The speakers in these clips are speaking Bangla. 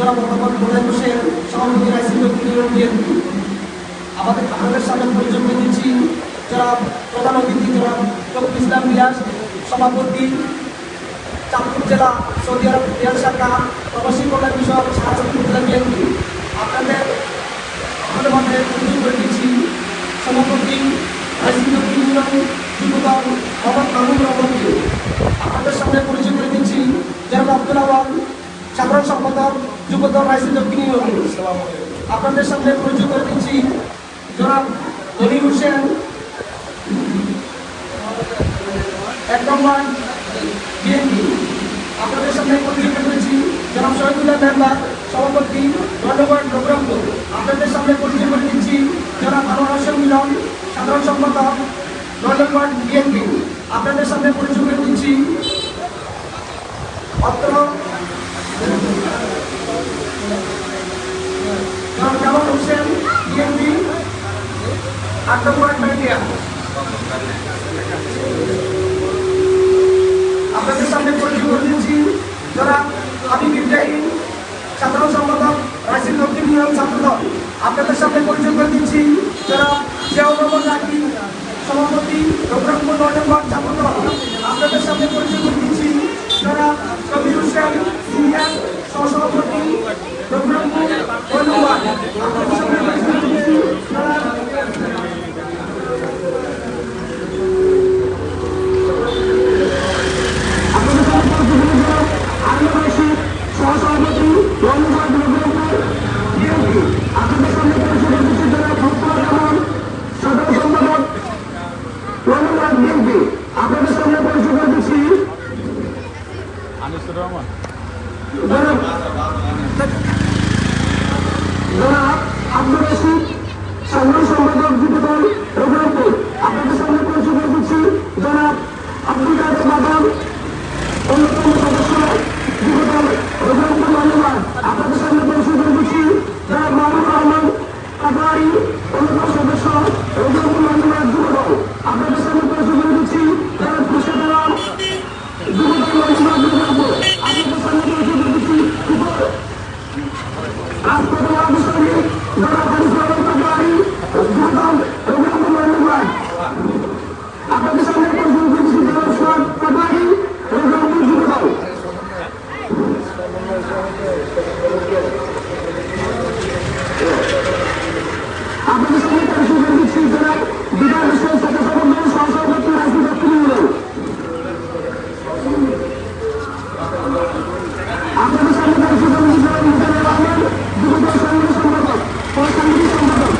জনাব মোহাম্মদ মোদাই হোসেন রাইসিং বিএনপি আমাদের আপনাদের সামনে পরিচয় দিচ্ছি যারা প্রধান অতিথি, যারা ফখরুল ইসলাম রিয়াজ, সভাপতি, চাঁদপুর জেলা সৌদি আরব রিয়াজ শাখা, প্রবাসী কল্যাণ বিষয়ক সাহায্য বিএনপি। আপনাদের আমাদের মধ্যে পরিচয় করে দিচ্ছি সভাপতি রাইসিং ইউনিয়ন যুবদল মোহাম্মদ মাহমুদ রহমানকে। আপনাদের সামনে পরিচয় করে দিচ্ছি যারা আব্দুল আওয়াল সাধারণ সম্পাদক, যুবদল রাইসিং দক্ষিণ আপনাদের সামনে পরিচয় করে দিচ্ছি জনাব অলি হোসেন। এক নম্বর বিএনপি। আপনাদের সামনে পরিচয় করে দিচ্ছি জনাব শহীদুল্লাহ মেম্বার, সভাপতি ধন্যবাদ প্রোগ্রামপুর আপনাদের সামনে পরিচয় করে দিচ্ছি জনাব আনোয়ার হোসেন মিলন, সাধারণ সম্পাদক ধন্যবাদ বিএনপি। আপনাদের সামনে পরিচয় করে দিচ্ছি অত্র জনাব জামাল হোসেন বিএনপি আট নম্বর মিডিয়া আপনাদের সামনে পরিচয় দিচ্ছি যারা হাবিব ইব্রাহিম সাধারণ সম্পাদক রাশিদ দক্ষিণ ইউনিয়ন ছাত্রদল। আপনাদের সামনে পরিচয় করে দিচ্ছি যারা জিয়াউর রহমান রাকি সভাপতি রঘুরামপুর নয় নম্বর ছাত্রদল। আপনাদের সামনে পরিচয় করে দিচ্ছি যারা কবির হোসেন সিনিয়র সহসভাপতি রঘুরামপুর নয় নম্বর আপনাদের সামনে পরিচয় করে দিচ্ছি যারা আপনাদের সামনে পরিচয় করে দিচ্ছি আদিবাসী সহসভাপতি রঘুরামপুর রঘুরামপুর বিএনপি আপনাদের সামনে পরিচয় করে দিচ্ছি যারা ফখরুল রহমান সাধারণ সম্পাদক রঘুরাম বিএনপি আপনাদের সামনে পরিচয় করে দিচ্ছি আনিসুর রহমান জনাব জনাব আব্দুর রশিদ সাধারণ সম্পাদক যুবদল রঘুরামপুর আপনাদের সামনে পরিচয় করে দিচ্ছি জনাব আব্দুল কাদের বাদাম অন্যতম সদস্য যুবদল রঘুরামপুর ধন্যবাদ আপনাদের সামনে পরিচয় করে দিচ্ছি জনাব মাহমুদ রহমান কাটারি অন্যতম সদস্য রঘুরামপুর ধন্যবাদ যুবদল আপনাদের সামনে পরিচয় করে দিচ্ছি জনাব খুশি আলম যুবদল ধন্যবাদ রঘুরামপুর আপনাদের সামনে পরিচয় করে দিচ্ছি হাসপাতাল আবিষ্কারী যারা পরিচালনা কারি যুবদল রঘুরামপুর ধন্যবাদ আপনাদের সামনে পরিচয় করে দিচ্ছি জনাব সোহাগ কাটারি রঘুরামপুর যুবদল আপনাদের সামনে পরিচয় করে দিচ্ছি জনাব বিধান হোসেন সাথে সমন্বয় সহসভাপতি রাজনীতি দক্ষিণ ইউনিয়ন আপনাদের সামনে পরিচয় করে দিচ্ছি জনাব মিজানুর রহমান যুবদল সংগ্রামী সম্পাদক ও সাংগঠনিক সম্পাদক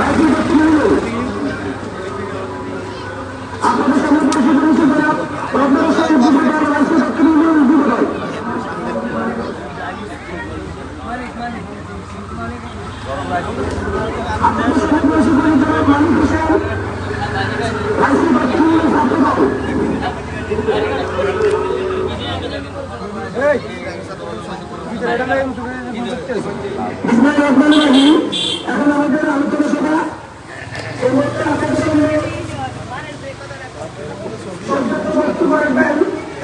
রাজনীতি দক্ষিণ ইউনিয়ন আপনাদের সামনে পরিচয় করে দিচ্ছি জনাব রবীন্দ্র হোসেন যুবদল রাজনীতি দক্ষিণ ইউনিয়ন যুবদল আপনাদের সামনে পরিচয় করে দিচ্ছি জনাব মানিক হোসেন রাজনীতি দক্ষিণ ইউনিয়ন ছাত্রদল বিসমিল্লাহির রহমানির রহিম এখন আমাদের আলোচনা সভা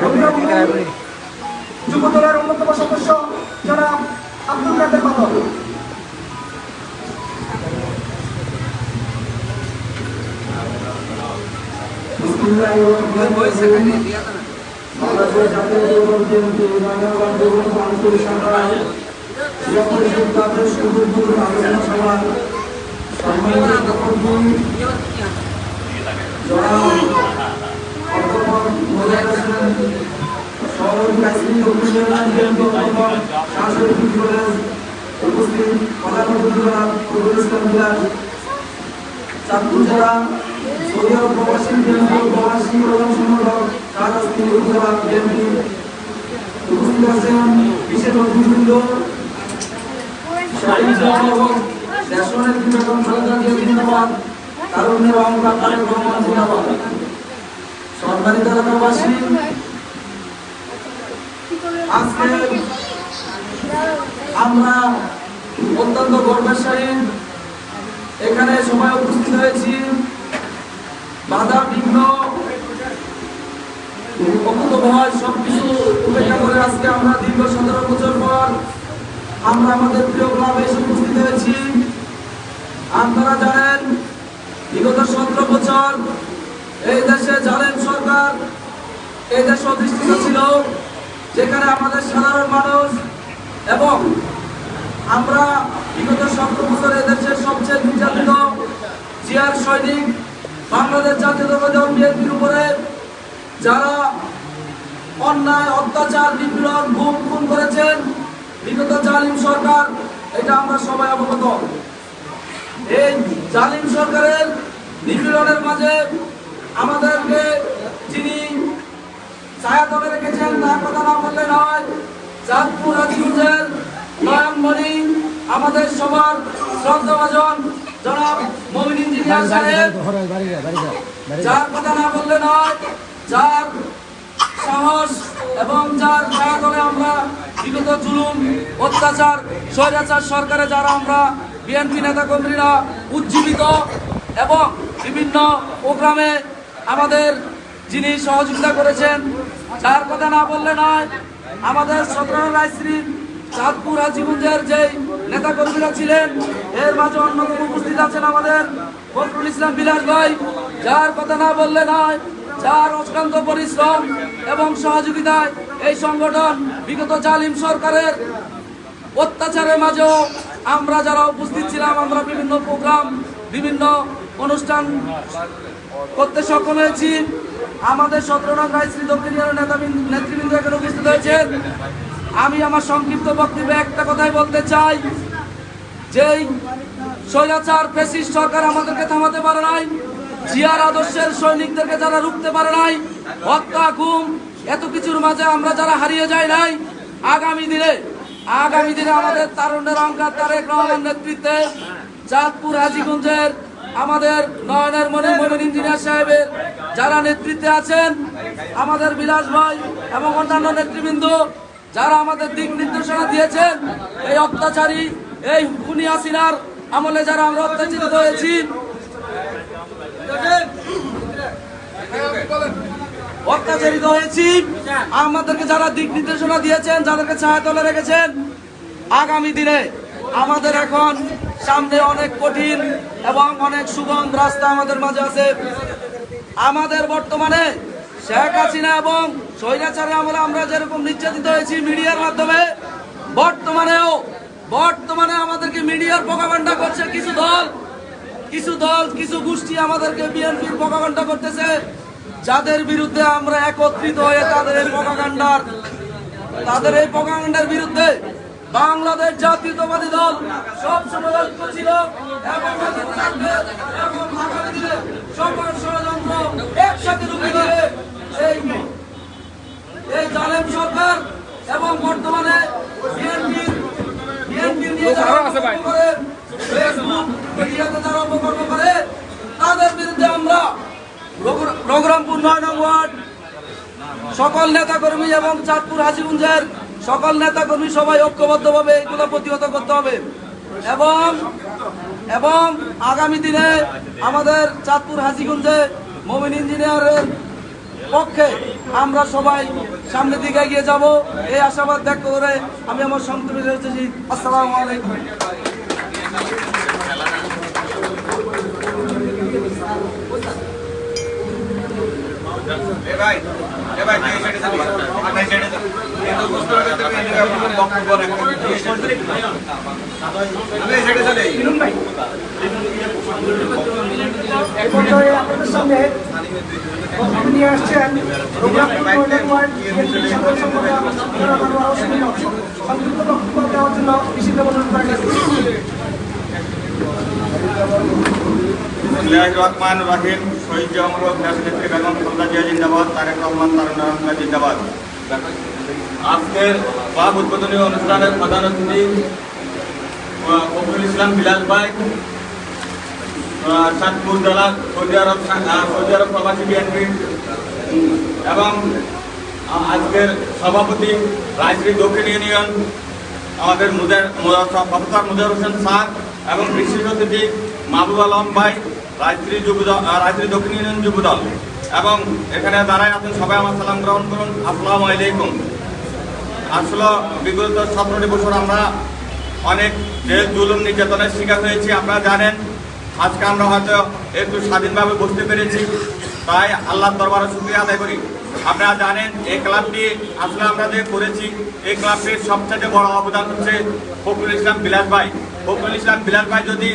রবীন্দ্র যুবদলের অন্যতম সদস্য জনাব আব্দুল কাদের বাদল বাংলাদেশ জাতীয় যুবক বিএনপি নারায়ণগঞ্জ যুবক আঞ্চলিক শাখায় ক্রীড়া তাদের সুদূর আলোচনা সভা সম্মানিত সাংস্কৃতিক কলেজ উপস্থিত প্রধান অতিথি জনাব ফখরুল ইসলাম বিলাস চাঁদপুর জেলা সৌদি আরব প্রবাসী বিএনপি প্রবাসী প্রধান সম্পাদক, রাজস্থানী উপজেলা বিএনপি। উপস্থিত আছেন বিশেষ অতিথিবৃন্দ সম্মানিত এলাকাবাসী, আজকে আমরা অত্যন্ত গর্বের সহিত এখানে সবাই উপস্থিত হয়েছি। বাধা, বিঘ্ন করে আমরা দীর্ঘ সতেরো বছর পর আমরা আমাদের প্রিয় এসে উপস্থিত হয়েছি। জানেন, বিগত সতেরো এই দেশে সরকার এই দেশে ছিল, যেখানে আমাদের সাধারণ মানুষ এবং আমরা বিগত সতেরো বছর এই দেশের সবচেয়ে নির্যাতিত জিয়ার সৈনিক বাংলাদেশ জাতীয়তাবাদী দল বিএনপির উপরে যারা অন্যায়, অত্যাচার, নিপীড়ন গুম খুন করেছেন, বিগত জালিম সরকার, এটা আমরা সবাই অবগত। এই জালিম সরকারের নিপীড়নের মাঝে আমাদেরকে যিনি ছায়া তলে রেখেছেন, তার কথা না বললে নয়, চাঁদপুর রাজগুঞ্জের নয়নমণি আমাদের সবার শ্রদ্ধাভাজন জনাব মমিন ইঞ্জিনিয়ার সাহেব। যার কথা না বললে নয় যার সাহস এবং যার ছায়া তলে আমরা বিগত জুলুম অত্যাচার স্বৈরাচার সরকারে যারা আমরা বিএনপি নেতাকর্মীরা উজ্জীবিত এবং বিভিন্ন প্রোগ্রামে আমাদের যিনি সহযোগিতা করেছেন যার কথা না বললে নয় আমাদের সতেরো রায়শ্রী চাঁদপুর হাজিগঞ্জের যে নেতাকর্মীরা ছিলেন। এর মাঝে অন্যতম উপস্থিত আছেন আমাদের ফখরুল ইসলাম বিলাস ভাই। যার কথা না বললে নয়, যার অক্লান্ত পরিশ্রম এবং সহযোগিতায় এই সংগঠন বিগত জালিম সরকারের অত্যাচারের মাঝেও আমরা যারা উপস্থিত ছিলাম, আমরা বিভিন্ন প্রোগ্রাম, বিভিন্ন অনুষ্ঠান করতে সক্ষম হয়েছি। আমাদের সতেরো নং রায়শ্রী দক্ষিণ নেতৃবৃন্দ এখানে উপস্থিত হয়েছেন। আমি আমার সংক্ষিপ্ত বক্তব্যে একটা কথাই বলতে চাই। যেই স্বৈরাচার ফেসিস্ট সরকার আমাদেরকে থামাতে পারে নাই, জিয়ার আদর্শের সৈনিকদেরকে যারা রুখতে পারে নাই, হত্যা গুম এত কিছুর মাঝে আমরা যারা হারিয়ে যাই নাই, আগামী দিনে আগামী দিনে আমাদের তারুণ্যের অঙ্কার তারেক রহমান নেতৃত্বে চাঁদপুর, হাজিগঞ্জের আমাদের নয়নের মনে মোমিন ইঞ্জিনিয়ার সাহেবের যারা নেতৃত্বে আছেন, আমাদের বিলাস ভাই এবং অন্যান্য নেতৃবৃন্দ যারা আমাদের দিক নির্দেশনা দিয়েছেন, এই অত্যাচারী, এই খুনি হাসিনার আমলে যারা আমরা অত্যাচারিত হয়েছি। অত্যাচারিত হয়েছি। আমাদেরকে যারা দিক নির্দেশনা দিয়েছেন, যাদেরকে ছায়া তলে রেখেছেন, আগামী দিনে আমাদের এখন সামনে অনেক কঠিন এবং অনেক সুগম রাস্তা আমাদের মাঝে আছে। আমাদের বর্তমানে শেখ হাসিনা এবং স্বৈরাচারে আমলে আমরা যেরকম নির্যাতিত হয়েছি মিডিয়ার মাধ্যমে, বর্তমানেও, বর্তমানে আমাদেরকে মিডিয়ার প্রকাবান্ডা করছে কিছু দল কিছু দল, কিছু গোষ্ঠী আমাদেরকে বিএনপির প্রকাবান্ডা করতেছে, যাদের বিরুদ্ধে আমরা একত্রিত হয়ে তাদের এই প্রকাকাণ্ডার তাদের এই প্রকাকাণ্ডার বিরুদ্ধে বাংলাদেশ জাতীয়তাবাদী দল সব সময় ঐক্য ছিল এবং সকল ষড়যন্ত্র একসাথে রুখে এই এই জালেম সরকার এবং বর্তমানে বিএনপির বিএনপির নিয়ে যারা অপকর্ম করে ফেসবুক মিডিয়াতে যারা অপকর্ম করে তাদের বিরুদ্ধে আমরা রঘু- রঘুরামপুর নয় নং ওয়ার্ড সকল নেতাকর্মী এবং চাঁদপুর হাজিগঞ্জের সকল নেতাকর্মী সবাই ঐক্যবদ্ধভাবে এগুলো প্রতিহত করতে হবে। এবং এবং আগামী দিনে আমাদের চাঁদপুর হাজিগঞ্জে মোমিন ইঞ্জিনিয়ারের পক্ষে আমরা সবাই সামনের দিকে এগিয়ে যাব। এই আশাবাদ ব্যক্ত করে আমি আমার সংক্ষেপে রেখেছি আসসালামু আলাইকুম। আপনাদের সামনে নিয়ে আসছেন দেওয়ার জন্য বিসমিল্লাহির রহমানির রহিম শহীদ রহমান জিন্দাবাদ। আজকের বাব উদ্বোধনী অনুষ্ঠানের প্রধান অতিথি আহ, ইসলাম বিলাস ভাই। চাঁদপুর জেলা, সৌদি আরব সৌদি আরব প্রবাসী বিএনপি। এবং আজকের সভাপতি রাজশ্রী দক্ষিণ ইউনিয়ন, আমাদের মুজার প্রফেসর মুজার হোসেন স্যার এবং বিশেষ অতিথি মাহবুব আলম ভাই, রাজশ্রী যুবদল রাজশ্রী দক্ষিণ ইউনিয়ন যুবদল এবং এখানে দাঁড়ায় আছেন সবাই আমার সালাম গ্রহণ করুন। আসসালামু আলাইকুম। আসলে বিগত সতেরোটি বছর আমরা অনেক জেল জুলুম নির্যাতনের শিকার হয়েছি, আপনারা জানেন। আজকে আমরা হয়তো একটু স্বাধীনভাবে বসতে পেরেছি। তাই আল্লাহর দরবারে শুক্রিয়া আদায় করি। আপনারা জানেন, এই ক্লাবটি আসলে আমরা যে করেছি, এই ক্লাবটির সবচেয়ে বড় অবদান হচ্ছে ফখরুল ইসলাম বিলাস ভাই। ফখরুল ইসলাম বিলাস ভাই যদি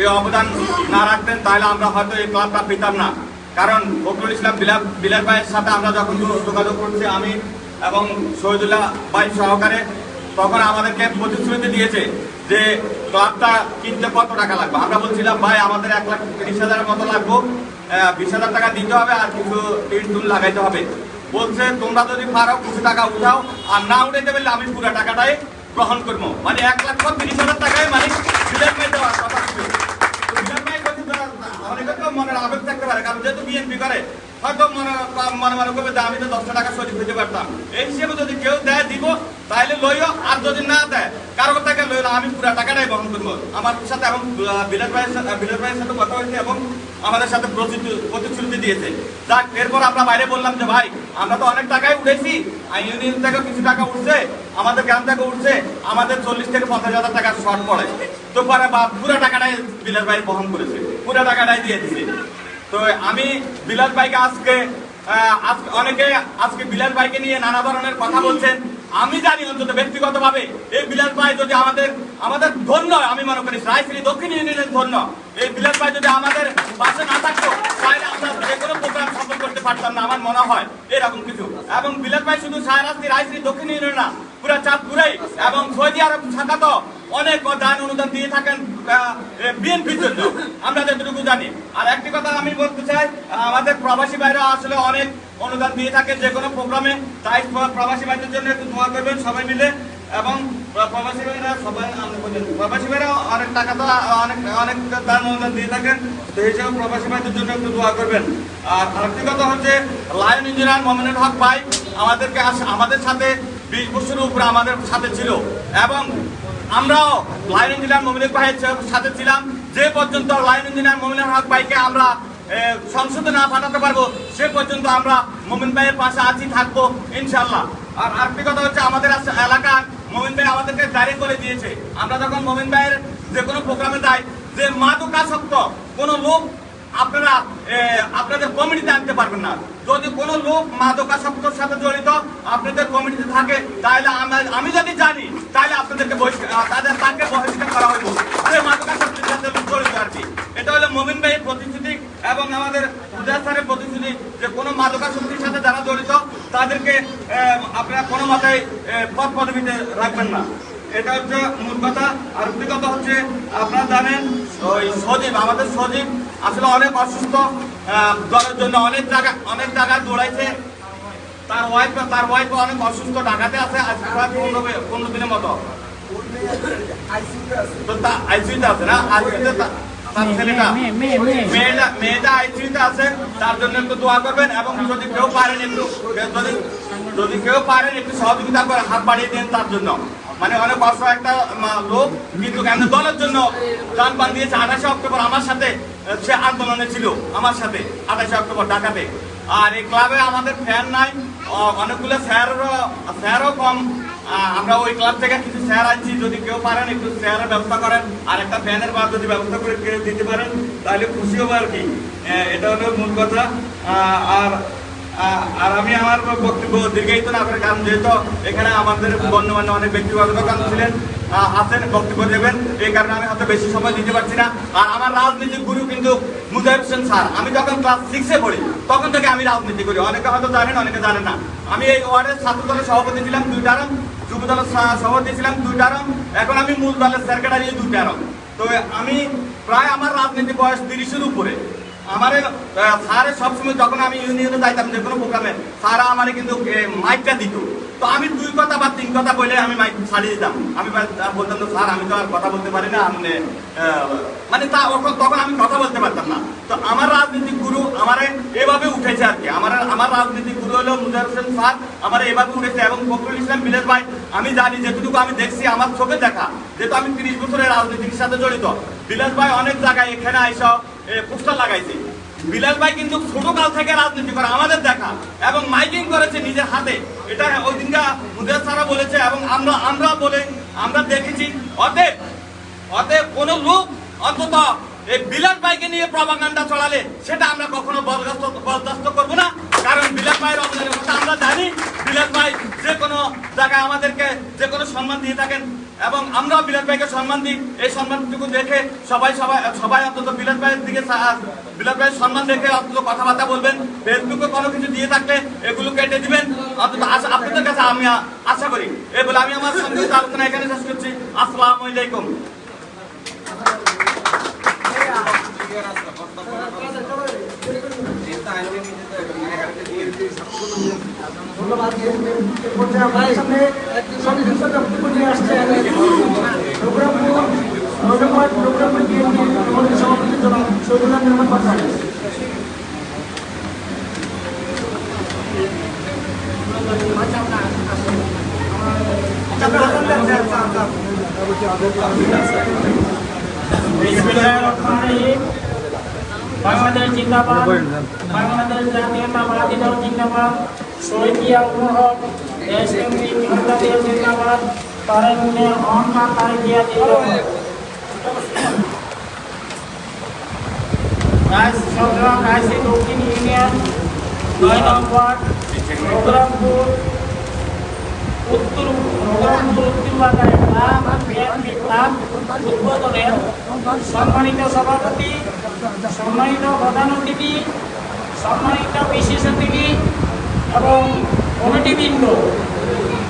এই অবদান না রাখতেন, তাহলে আমরা হয়তো এই ক্লাবটা পেতাম না। কারণ ফখরুল ইসলাম বিলাস বিলাস ভাইয়ের সাথে আমরা যখন যোগাযোগ করছি, আমি এবং শহীদুল্লাহ ভাই সহকারে তখন আমাদেরকে প্রতিশ্রুতি দিয়েছে যে ক্লাবটা কিনতে কত টাকা লাগবে? আমরা বলছিলাম ভাই আমাদের এক লাখ তিরিশ হাজারের মতো লাগবো। বিশ হাজার টাকা দিতে হবে আর কিছু টিন টুন লাগাইতে হবে। বলছে তোমরা যদি পারো কিছু টাকা উঠাও আর না উঠাইতে পারলে আমি পুরো টাকাটাই গ্রহণ করব। মানে এক লাখ তিরিশ হাজার টাকায় মানে দেওয়ার কথা ছিল। তো বিলের মেয়ে বলছে, "তোরা- অনেকের তো মনের আবেগ থাকতে পারে কারণ যেহেতু বিএনপি করে হয়তো মনে মনে মনে করবে আমি তো দশটা টাকা শরীর হইতে পারতাম এই হিসেবে যদি কেউ দেয় দিব, তাইলে লইও, আর যদি না দেয়, কারও থেকে লইলো আমি পুরো টাকাটাই বহন করব। আমার সাথে এবং বিলাস ভাইয়ের সাথে বিলাস ভাইয়ের সাথে কথা হয়েছে এবং আমাদের সাথে প্রতিশ্রুতি দিয়েছে। যাক, এরপর আমরা বাইরে বললাম যে, ভাই, আমরা তো অনেক টাকাই উঠেছি। ইউনিয়ন থেকে কিছু টাকা উঠছে, আমাদের গ্রাম থেকে উঠছে, আমাদের চল্লিশ থেকে পঞ্চাশ হাজার টাকা শর্ট পড়ে। তো পরে বা পুরো টাকাটাই বিলাস ভাই বহন করেছে। পুরো টাকাটাই দিয়ে দিছে। তো আমি বিলাস ভাইকে আজকে অনেকে আজকে বিলাস ভাইকে নিয়ে নানা ধরনের কথা বলছেন। আমি জানি অন্তত ব্যক্তিগতভাবে এই বিলাস ভাই যদি আমাদের আমাদের ধন্য আমি মনে করি রায়শ্রী দক্ষিণ ইউনিয়নের ধন্য। এই বিলাস ভাই যদি আমাদের পাশে না থাকতো, তাহলে আমরা যে কোনো প্রোগ্রাম সফল করতে পারতাম না, আমার মনে হয় এরকম কিছু। এবং বিলাস ভাই শুধু সায়রাস্তি রায়শ্রী দক্ষিণ ইউনিয়ন না, পুরো চাঁদপুরেই এবং সৌদি আরব শাখা তো অনেক দান অনুদান দিয়ে থাকেন বিএনপির জন্য। আমরা যতটুকু জানি। আর একটি কথা আমি বলতে চাই, আমাদের প্রবাসী ভাইরা আসলে অনেক অনুদান দিয়ে থাকে যে কোনো প্রোগ্রামে। তাই প্রবাসী ভাইদের জন্য একটু দোয়া করবেন সবাই মিলে। এবং প্রবাসী ভাইরা সবাই প্রবাসী ভাইরা অনেক টাকা তো, অনেক অনেক দান অনুদান দিয়ে থাকেন। তো হিসাবে প্রবাসী ভাইদের জন্য একটু দোয়া করবেন। আর আরেকটি কথা হচ্ছে, লায়ন ইঞ্জিনিয়ার মোমিনুল হক ভাই আমাদেরকে আমাদের সাথে বিশ বছরের উপরে আমাদের সাথে ছিল। এবং আমরাও লাইন ইঞ্জিনিয়ার মমিনুল ভাইয়ের সাথে ছিলাম। যে পর্যন্ত লাইন ইঞ্জিনিয়ার মমিনুল হক ভাইকে আমরা সংসদে না পাঠাতে পারব, সে পর্যন্ত আমরা মমিন ভাইয়ের পাশে আছি, থাকব ইনশাল্লাহ আর আরেকটি কথা হচ্ছে, আমাদের এলাকার মমিন ভাই আমাদেরকে জারি করে দিয়েছে। আমরা যখন মমিন ভাইয়ের যে কোনো প্রোগ্রামে যাই, যে মাদকাসক্ত কোনো লোক আপনারা আপনাদের কমিটিতে আনতে পারবেন না। যদি কোনো লোক মাদকাসক্তর সাথে জড়িত আপনাদের কমিটিতে থাকে, তাহলে আমি যদি জানি, তাহলে আপনাদেরকে বহিষ্কার তাদের তাকে বহিষ্কার করা হইব। যে মাদকাসক্তের সাথে জড়িত আর কি। এটা হলো মোমিন ভাইয়ের প্রতিশ্রুতি এবং আমাদের উদয় প্রতিশ্রুতি যে কোনো মাদকাসক্তির সাথে যারা জড়িত, তাদেরকে আপনারা কোনো মাথায় পদ পদবিতে রাখবেন না। এটা হচ্ছে মূল কথা। আর একটি কথা হচ্ছে আপনারা জানেন ওই সজীব আমাদের সজীব আসলে অনেক অসুস্থ দলের জন্য অনেক জায়গা অনেক জায়গায় দৌড়াইছে। তার ওয়াইফ তার ওয়াইফ অনেক অসুস্থ ঢাকাতে আছে প্রায় পনেরো পনেরো দিনের মতো। তো তা আইসিউতে আছে না? আইসিউতে তার ছেলেটা। মেয়েটা মেয়েটা আইসিউতে আছে তার জন্য একটু দোয়া করবেন এবং যদি কেউ পারেন একটু যদি যদি কেউ পারেন একটু সহযোগিতা করে হাত বাড়িয়ে দেন তার জন্য। মানে অনেক অসহায় একটা লোক, কিন্তু কেন দলের জন্য প্রাণ পান দিয়েছে আঠাশে অক্টোবর আমার সাথে সে আন্দোলনে ছিল আমার সাথে, আঠাশে অক্টোবর ঢাকাতে। আর এই ক্লাবে আমাদের ফ্যান নাই অনেকগুলো স্যারও স্যারও কম। আমরা ওই ক্লাব থেকে কিছু স্যার আনছি, যদি কেউ পারেন একটু স্যারের ব্যবস্থা করেন, আর একটা ফ্যানের বার যদি ব্যবস্থা করে দিতে পারেন, তাহলে খুশি হব আর কি। এটা হলো মূল কথা। আর আর আমি আমার বক্তব্য দীর্ঘায়িত না করে, কারণ যেহেতু এখানে আমাদের গণ্যমান্য অনেক ব্যক্তিগত দোকান ছিলেন আছেন, বক্তব্য দেবেন, এই কারণে আমি হয়তো বেশি সময় দিতে পারছি না। আর আমার রাজনীতির গুরু কিন্তু মুজাহির হোসেন স্যার। আমি যখন ক্লাস সিক্সে পড়ি, তখন থেকে আমি রাজনীতি করি। অনেকে হয়তো জানেন, অনেকে জানেন না। আমি এই ওয়ার্ডের ছাত্র দলের সভাপতি ছিলাম দুই টারম যুব দলের সভাপতি ছিলাম দুই টারম এখন আমি মূল দলের সেক্রেটারি দুই টারম তো আমি প্রায় আমার রাজনীতি বয়স তিরিশের উপরে। আমার স্যারের সবসময় যখন আমি ইউনিয়নে যাইতাম, যে কোনো প্রোগ্রামে, স্যার আমার কিন্তু মাইকটা দিত। তো আমি দুই কথা বা তিন কথা বলে আমি মাইক ছাড়িয়ে দিতাম। আমি বলতাম তো স্যার, আমি তো আর কথা বলতে পারি না আমি মানে তা তখন আমি কথা বলতে পারতাম না। তো আমার রাজনীতিক গুরু আমার এভাবে উঠেছে আর কি। আমার আমার রাজনীতিক গুরু হলো মুজার হোসেন স্যার, আমার এভাবে উঠেছে এবং ফখরুল ইসলাম বিলের ভাই, আমি জানি যেটুকু আমি দেখছি, আমার চোখে দেখা, যেহেতু আমি তিরিশ বছরের রাজনীতির সাথে জড়িত। বিলাস ভাই অনেক জায়গায় এখানে আইসা পোস্টার লাগাইছে। বিলাস ভাই কিন্তু ছোট কাল থেকে রাজনীতি করে, আমাদের দেখা। এবং মাইকিং করেছে নিজের হাতে। এটা ওই দিনকা মুদের সারা বলেছে এবং আমরা আমরা বলে, আমরা দেখেছি। অতএব অতএব কোন লোক অন্তত এই বিলাস ভাইকে নিয়ে প্রভাকাণ্ডা চড়ালে সেটা আমরা কখনো বরদাস্ত বরদাস্ত করব না। কারণ বিলাস ভাইয়ের অবদানের কথা আমরা জানি। বিলাস ভাই যে কোনো জায়গায় আমাদেরকে যে কোনো সম্মান দিয়ে থাকেন। এবং আমরা বিলাস ভাইকে সম্মান দিই। এই সম্মানটুকু দেখে সবাই সবাই সবাই অন্তত বিলাস ভাইয়ের দিকে বিলাস ভাইয়ের সম্মান দেখে অন্তত কথাবার্তা বলবেন। ফেসবুকে কোনো কিছু দিয়ে থাকলে এগুলো কেটে দিবেন। অন্তত আশা আপনাদের কাছে আমি আশা করি। এই বলে আমি আমার সঙ্গে আলোচনা এখানে শেষ করছি। আসসালামু আলাইকুম। সংক্ষিপ্ত বক্তব্য নিয়ে আমাদের সভাপতি জনাব শহীদুল্লাহ মেহমান বাংলাদেশ জিন্দাবাদ বাংলাদেশ জাতীয়তাবাদী দল জিন্দাবাদ শহীদ জিয়াউর হক দেশপ্রেমিক বাংলাদেশ জিন্দাবাদ তারেক অহংকার তারেক জিয়া জিন্দাবাদ রাজ চট্টগ্রাম রাজশাহী দক্ষিণ ইউনিয়ন নয় নম্বর প্রোগ্রামপুর উত্তর সম্মানিত সভাপতি, সম্মানিত প্রধান অতিথি সম্মানিত বিশেষ অতিথি এবং কমিটিবৃন্দ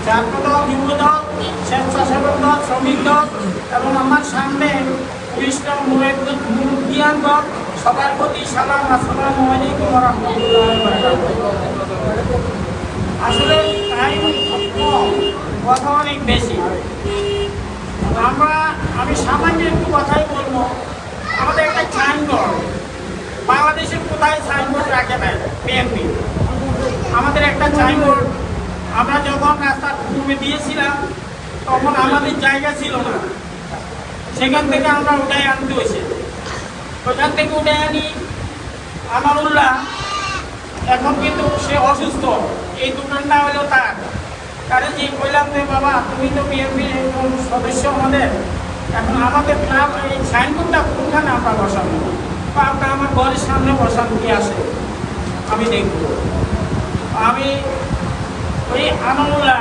ছাত্রদল যুবদল স্বেচ্ছাসেবক দল, শ্রমিক দল এবং আমার সামনে দল সবার প্রতি সালাম, আসসালামু আলাইকুম আসলে টাইম কথা অনেক বেশি। আমরা, আমি সামান্য একটু কথাই বলব। আমাদের একটা সাইনবোর্ড বাংলাদেশের কোথায় সাইনবোর্ড রাখে না বিএনপি আমাদের একটা সাইনবোর্ড আমরা যখন রাস্তা পূর্বে দিয়েছিলাম, তখন আমাদের জায়গা ছিল না। সেখান থেকে আমরা উঠাই আনতে হয়েছে। ওখান থেকে উঠে আনি। আমানুল্লাহ এখন কিন্তু সে অসুস্থ। এই দোকানটা হলো তার। তারে যে কইলাম যে, বাবা, তুমি তো বিএনপির একজন সদস্য আমাদের এখন আমাদের ক্লাব এই সাইনবোর্ডটা কোনখানে আমরা বসাবো? বা আমরা আমার ঘরের সামনে বসানো কি আসে আমি দেখব। আমি ওই আনন্দুল্লাহ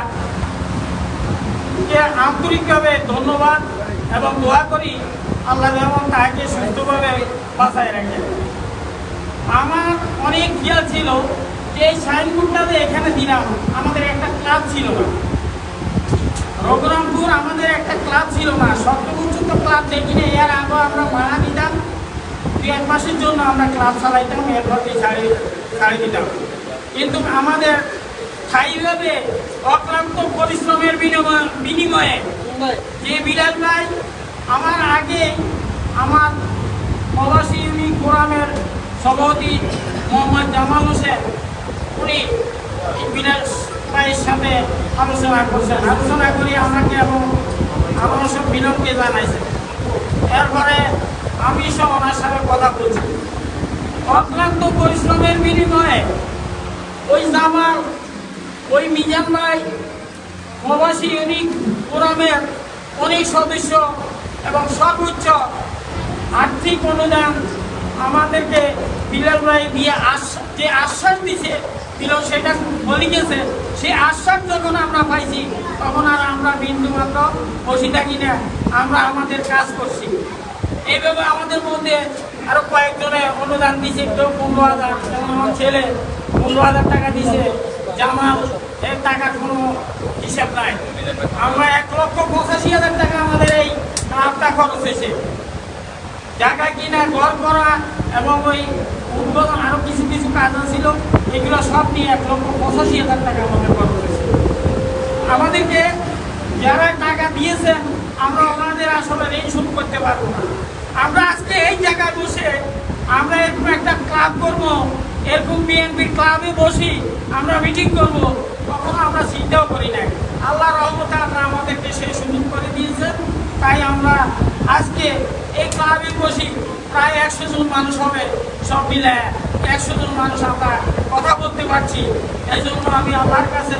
কে আন্তরিকভাবে ধন্যবাদ এবং দোয়া করি আল্লাহ যেমন তাকে সুস্থভাবে বাঁচায় রাখে আমার অনেক খেয়াল ছিল এই সাইনবোর্ডটা যে এখানে দিলাম, আমাদের একটা ক্লাব ছিল না। রঘুরামপুর আমাদের একটা ক্লাব ছিল না সপ্তগুচ্ছ তো ক্লাব দেখি না এর আগে আমরা ভাড়া দিতাম। দু এক মাসের জন্য আমরা ক্লাব চালাইতাম, এরপর দিয়ে ছাড়ি ছাড়ি দিতাম। কিন্তু আমাদের স্থায়ীভাবে অক্লান্ত পরিশ্রমের বিনিময়, বিনিময়ে যে বিলাল ভাই, আমার আগে আমার প্রবাসী ইউনিক ফোরামের সভাপতি মোহাম্মদ জামাল হোসেন উনি বিলাস ভাইয়ের সাথে আলোচনা করছেন। আলোচনা করে আমাকে এবং আমার সব বিলম্বকে জানাইছেন। এরপরে আমি সব ওনার সাথে কথা বলছি। অক্লান্ত পরিশ্রমের বিনিময়ে ওই জামাল, ওই মিজান ভাই, প্রবাসী ইউনিক ফোরামের অনেক সদস্য এবং সর্বোচ্চ আর্থিক অনুদান আমাদেরকে বিলাল ভাই দিয়ে আশ্বাস যে আশ্বাস দিছে দিল সেটা বলি গেছে। সেই আশ্বাস যখন আমরা পাইছি, তখন আর আমরা বিন্দু মাত্র বসে থাকি না। আমরা আমাদের কাজ করছি। এইভাবে আমাদের মধ্যে আরও কয়েকজনে অনুদান দিছে কেউ পনেরো হাজার যেমন আমার ছেলে পনেরো হাজার টাকা দিছে। জামাল এর টাকার কোনো হিসাব নাই। আমরা এক লক্ষ পঁচাশি হাজার টাকা আমাদের এই ক্লাবটা খরচ হয়েছে। জায়গা কিনা, ঘর করা এবং ওই উদ্বোধন আরও কিছু কিছু কাজ ছিল। এগুলো সব নিয়ে এক লক্ষ পঁচাশি হাজার টাকা আমাদের খরচ হয়েছে। আমাদেরকে যারা টাকা দিয়েছেন, আমরা ওনাদের আসলে ঋণ শুরু করতে পারব না। আমরা আজকে এই জায়গায় বসে আমরা এরকম একটা ক্লাব করব, এরকম বিএনপির ক্লাবে বসি আমরা মিটিং করব, তখন আমরা চিন্তাও করি নাই। আল্লাহ রহমতে আল্লাহ আমাদেরকে সেই সুযোগ করে দিয়েছেন। তাই আমরা আজকে এই ক্লাবে বসি প্রায় একশো জন মানুষ হবে, সব মিলে একশো জন মানুষ আমরা কথা বলতে পারছি। এই জন্য আমি আল্লাহর কাছে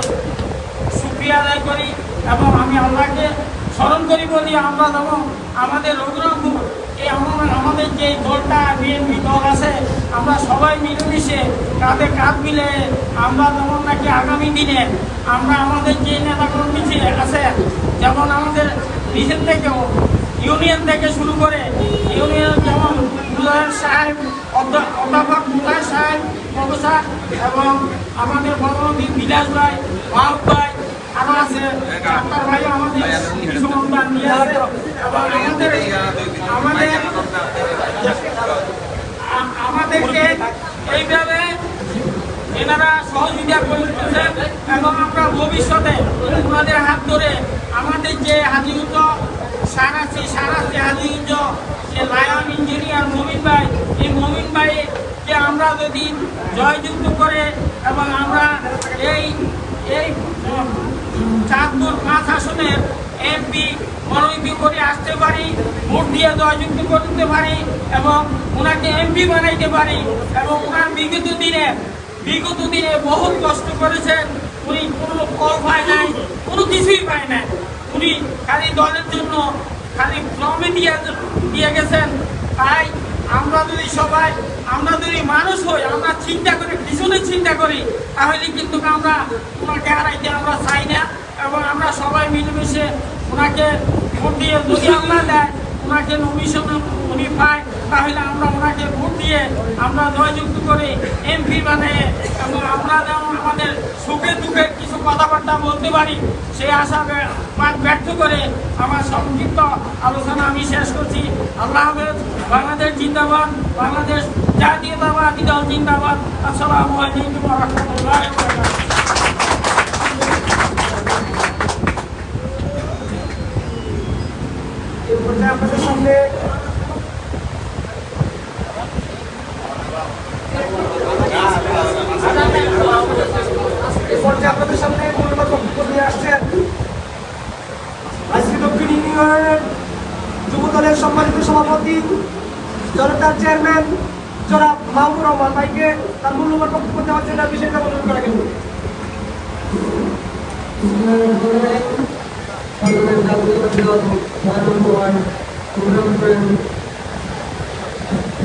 শুক্রিয়া আদায় করি এবং আমি আল্লাহকে স্মরণ করি বলি, আমরা যেমন আমাদের রঘুরামপুর এই আমাদের যে দলটা, বিএনপি দল আছে, আমরা সবাই মিলেমিশে কাঁধে কাঁধ মিলে আমরা যেমন নাকি আগামী দিনে আমরা আমাদের যে নেতাকর্মী আছে যেমন আমাদের নিজের থেকেও ইউনিয়ন থেকে শুরু করে ইউনিয়ন যেমন মুলার সাহেব, অধ্যা- অধ্যাপক মুলার সাহেব, প্রফেসর এবং আমাদের বড়নদী বিলাস ভাই মাহব ভাই, আরও আছে, ডাক্তার ভাই আমাদের আমাদের আমাদের, আমাদেরকে এইভাবে এনারা সহযোগিতা করতেছেন এবং আমরা ভবিষ্যতে ওনাদের হাত ধরে আমাদের যে হাজিউজ্জ সার আছে সার আছে হাজিউজ্জ যে লায়ন ইঞ্জিনিয়ার মমিন ভাই। এই মমিন ভাইকে আমরা যদি জয়যুক্ত করে এবং আমরা এই এই চাঁদপুর পাঁচ আসনের এমপি মনোনীত করে আসতে পারি, ভোট দিয়ে জয়যুক্ত করতে পারি এবং ওনাকে এমপি বানাইতে পারি এবং ওনার বিগত দিনে বিগত দিনে বহুত কষ্ট করেছেন। উনি কোনো কল পায় নাই, কোনো কিছুই পায় নাই। উনি খালি দলের জন্য খালি ফর্মে দিয়ে দিয়ে গেছেন। তাই আমরা যদি সবাই, আমরা যদি মানুষ হই, আমরা চিন্তা করি পিছনে চিন্তা করি, তাহলে কিন্তু আমরা ওনাকে হারাইতে আমরা চাই না এবং আমরা সবাই মিলেমিশে ওনাকে ভোট দিয়ে যদি আমরা দেয়, ওনাকে নমিশন উনি পায়। তাহলে আমরা ওনাকে ভোট দিয়ে আমরা জয়যুক্ত করে এমপি বানিয়ে আমরা যেমন আমাদের সুখে দুঃখে কিছু কথাবার্তা বলতে পারি সেই আশা ব্যর্থ করে আমার সংক্ষিপ্ত আলোচনা আমি শেষ করছি। আল্লাহ হাফেজ, বাংলাদেশ জিন্দাবাদ, বাংলাদেশ জাতীয়তাবাদী দল জিন্দাবাদ। আসসালামু আলাইকুম রহমতুল্লাহ আপনাদের সামনে এই পর্যায়ে আপনাদের সামনে মূল্যবান বক্তব্য নিয়ে আসছেন আজকে দক্ষিণ ইউনিয়নের যুব দলের সম্মানিত সভাপতি, জনতার চেয়ারম্যান জনাব মাহবুর রহমান ভাইকে তার মূল্যবান বক্তব্য দেওয়ার জন্য বিশেষ আমন্ত্রণ করা গেল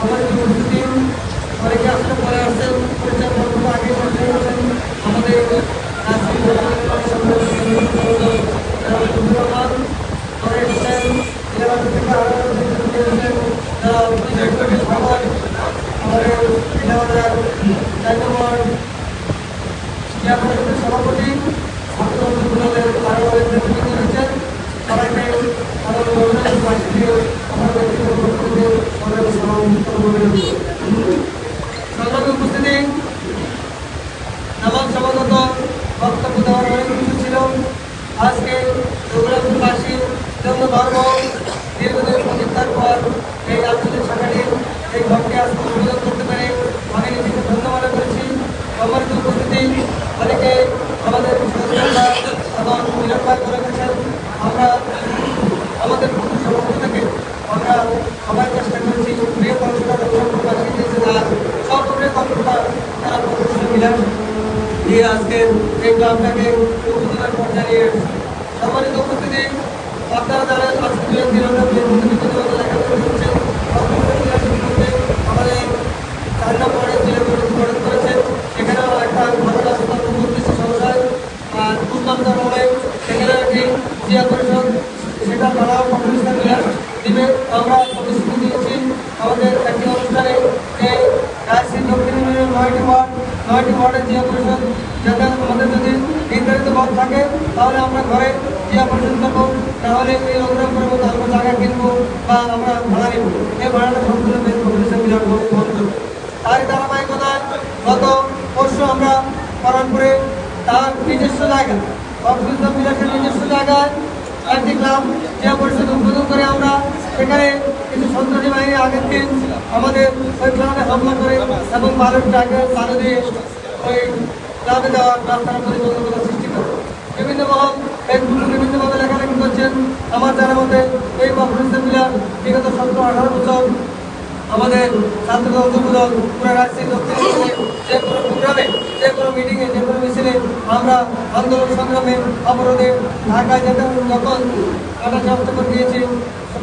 আমাদের উপস্থিতি অনেকে আসলে পরে আসছেন পরিচয় বক্তব্য আগে বলতে গেছেন আমাদের রাজনীতি দলের সম্মেলন যারা আব্দুর রহমান পরে এসেছেন এলাকা থেকে আরও দুজন এসেছেন যারা বিশেষ করে সভাপতি আমাদের এলাকার চার নম্বর ক্রিয়া পরিষদের সভাপতি ছাত্র দলের আরও অনেক নেতৃত্ব রয়েছেন সবাইকে আমাদের অভিনন্দন পাঠিয়ে আমার ব্যক্তিগত বক্তব্যে সবাইকে সালাম সংগ্রামী উপস্থিতি নামাজ সমাগত বক্তব্য দেওয়ার অনেক কিছু ছিল আজকে যোগরামপুরবাসী জন্য ধর্ম দীর্ঘদিন প্রতীক্ষার পর এই আঞ্চলিক শাখাটির এই ঘরটি আজকে উদ্বোধন করতে পেরে আমি নিজেকে ধন্য মনে করেছি সম্মানিত উপস্থিতি, অনেকে আমাদের এবং নিরক্ষায় করে গেছেন আমরা আমাদের সভাপতি থেকে আমরা সবাই চেষ্টা করেছি, প্রিয় যোগরামপুরবাসী যে তার সর্বপ্রিয় কর্মসূচি তারা প্রতিষ্ঠা মিলান দিয়ে আজকে এই গ্রামটাকে উপজেলার পর্যায়ে। সম্মানিত উপস্থিতি, আপনারা জানেন আজকে দু একদিন হলো বিএনপিতে বিভিন্ন লেখাপড়া করছেন আমাদের চার নম্বরে জেলা পরিষদ গঠন করেছেন সেখানেও একটা ঘটনা সংঘটন করতেছে সংশয় আর দুর্নামদার সেখানে জিয়া পরিষদ, সেটা তারাও কমিউনিস্ট দিবে। আমরা প্রতিশ্রুতি দিয়েছি আমাদের একটি অনুষ্ঠানে এই রাজশাহী দক্ষিণ ইউনিয়নের নয়টি ওয়ার্ড, নয়টি ওয়ার্ডের জিয়া পরিষদ আমাদের যদি নির্ধারিত পথ থাকে, তাহলে আমরা ঘরে জিয়া পরিষদ করব। তাহলে এই রোগ্রামের মতো আমরা জায়গা কিনবো বা আমরা ভাড়া নিব। এই ভাড়াটা সম্পূর্ণ বেশ মিলার বহন করব। তারই ধারাবাহিকতায় গত পরশু আমরা পালনপুরে তার নিজস্ব জায়গা ফখরুল ইসলাম নিজস্ব জায়গায় একটি ক্লাব যে পরিষদ উদ্বোধন করে আমরা, সেখানে কিছু সন্ত্রাসী আগের দিন আমাদের ওই করে এবং বালুর ট্রাকের বালু দিয়ে সৃষ্টি করে। বিভিন্নভাবে লেখালেখি করছেন। আমার জানা মতে এই ইসলাম বিগত সতেরো আঠারো বছর আমাদের ছাত্রদল যুবদল পুরো রাজশাহী যে কোনো প্রোগ্রামে যে কোনো মিটিংয়ে যে মিছিলে আমরা আন্দোলন সংগ্রামে অবরোধে ঢাকায় যেতে যখন আমরা জব্দ করে দিয়েছি,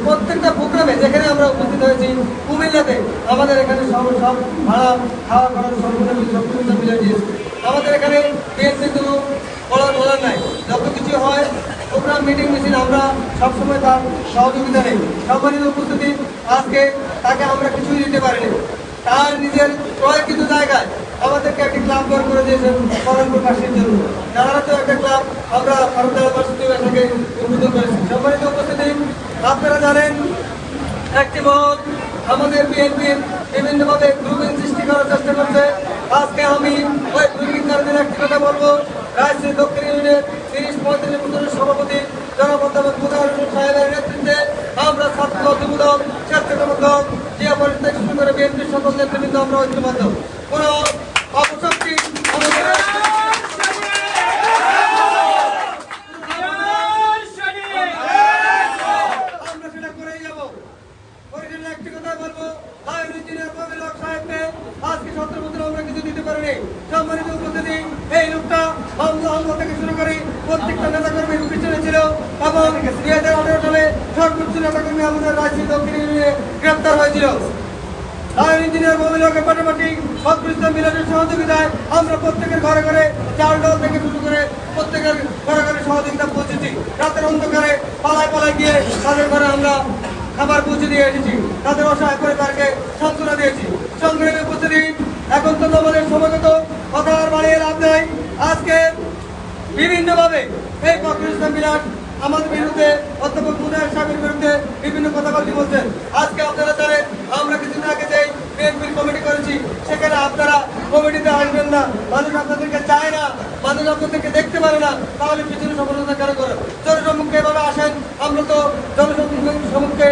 প্রত্যেকটা প্রোগ্রামে যেখানে আমরা উপস্থিত হয়েছি, কুমিল্লাতে আমাদের এখানে সব সব ভাড়া খাওয়া করার সম্পূর্ণ সম্পূর্ণ মিলে দিয়েছে আমাদের এখানে বিএনপি কোনো বলার বলার নাই। যত কিছু হয় প্রোগ্রাম মিটিং মিছিল আমরা সবসময় তার সহযোগিতা নেই। সম্মানিত উপস্থিতি, আজকে তাকে আমরা কিছুই দিতে পারিনি। তার নিজের ক্রয়কৃত জায়গায় আমাদেরকে একটি ক্লাব গড় করে দিয়েছেন করণপুর কাশির জন্য। যারা তো একটা ক্লাব আমরা এটাকে উদ্বোধন করেছি। সম্মানিত উপস্থিতি, আপনারা জানেন, একটি মত আমাদের বিএনপির বিভিন্নভাবে গ্রুপিং সৃষ্টি করার চেষ্টা করছে। আজকে আমি ওই গ্রুপিংকারীদের একটি কথা বলব। রাজশাহী দক্ষিণ ইউনিয়নের পঁয়ত্রিশ বছরের সভাপতি জনপদ্মাবাদ মুদার সাহেবের নেতৃত্বে আমরা ছাত্র যুবদল স্বেচ্ছাসেবক জিয়া পরিষদ থেকে শুরু করে বিএনপির সকল নেতৃবৃন্দ, আমরা ঐক্যবদ্ধ। কোনো আজকে সতেরো আমরা কিছু দিতে পারিনি। সম্মানিত উপস্থিতি, এই লোকটা হামলা হামলা থেকে শুরু করে প্রত্যেকটা নেতা কর্মীর পিছনে ছিল এবং দুই হাজার আঠারো সালে সর্বোচ্চ নেতা কর্মী আমাদের রাজশাহী দক্ষিণ ইউনিয়নে গ্রেপ্তার হয়েছিল। লাইন ইঞ্জিনিয়ার মোবিলকে পাশাপাশি ইসলাম মিলানের সহযোগিতায় আমরা প্রত্যেকের ঘরে ঘরে চাল ডাল থেকে শুরু করে প্রত্যেকের ঘরে ঘরে সহযোগিতা পৌঁছেছি। রাতের অন্ধকারে পালায় পালায় গিয়ে তাদের ঘরে আমরা খাবার পৌঁছে দিয়ে এসেছি। তাদের অসহায় পরিবারকে সান্ত্বনা দিয়েছি। সংগ্রামে উপস্থিতি এখন তো আমাদের সমাগত কথা আর বাড়িয়ে লাভ নাই। আজকে বিভিন্নভাবে এই ইসলাম বিরাট আমাদের বিরুদ্ধে, অধ্যাপক মুদায়ের সাহেবের বিরুদ্ধে বিভিন্ন কথাবার্তা বলছেন। আজকে আপনারা জানেন, আমরা কিছুদিন আগে যে বিএনপির কমিটি করেছি, সেখানে আপনারা কমিটিতে আসবেন না। মানুষ আপনাদেরকে চায় না, মানুষ আপনাদেরকে দেখতে পারে না। তাহলে পিছনে সফলতা কেন করেন জনসম্মুখে এভাবে আসেন, আমরা তো জনসম্মুখে সম্মুখে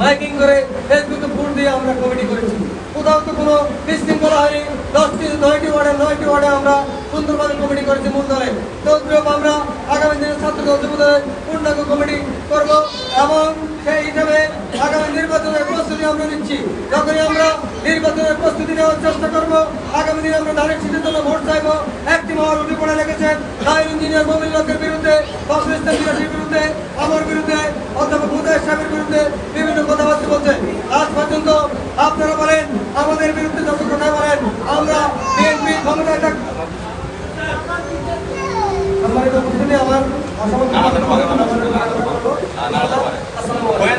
মাইকিং করে ফেসবুকে ফোন দিয়ে আমরা কমিটি করেছি। কোথাও তো কোনো বিশৃঙ্খলা হয়নি। দশটি নয়টি ওয়ার্ডে নয়টি ওয়ার্ডে আমরা সুন্দরভাবে কমিটি করেছি মূলধনে তদ্রুপ আমরা আগামী দিনে ছাত্র যুবদলের পূর্ণাঙ্গ কমিটি করব এবং সেই হিসাবে আগামী নির্বাচনের প্রস্তুতি আমরা নিচ্ছি। যখনই আমরা নির্বাচনের প্রস্তুতি নেওয়ার চেষ্টা করব, আগামী দিনে আমরা ধানের সিটের জন্য ভোট চাইব। একটি মহল উঠে পড়ে লেগেছেন লাইন ইঞ্জিনিয়ার মোবিল লোকের বিরুদ্ধে ফখরুল ইসলাম বিরুদ্ধে, আমার বিরুদ্ধে, অধ্যাপক মুদায়ের সাহেবের বিরুদ্ধে বিভিন্ন কথাবার্তা বলছে। আজ পর্যন্ত আপনারা বলেন, আমাদের বিরুদ্ধে যত কথা বলেন, আমরা বিএনপি ক্ষমতায় থাক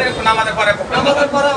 আমাদের পরে।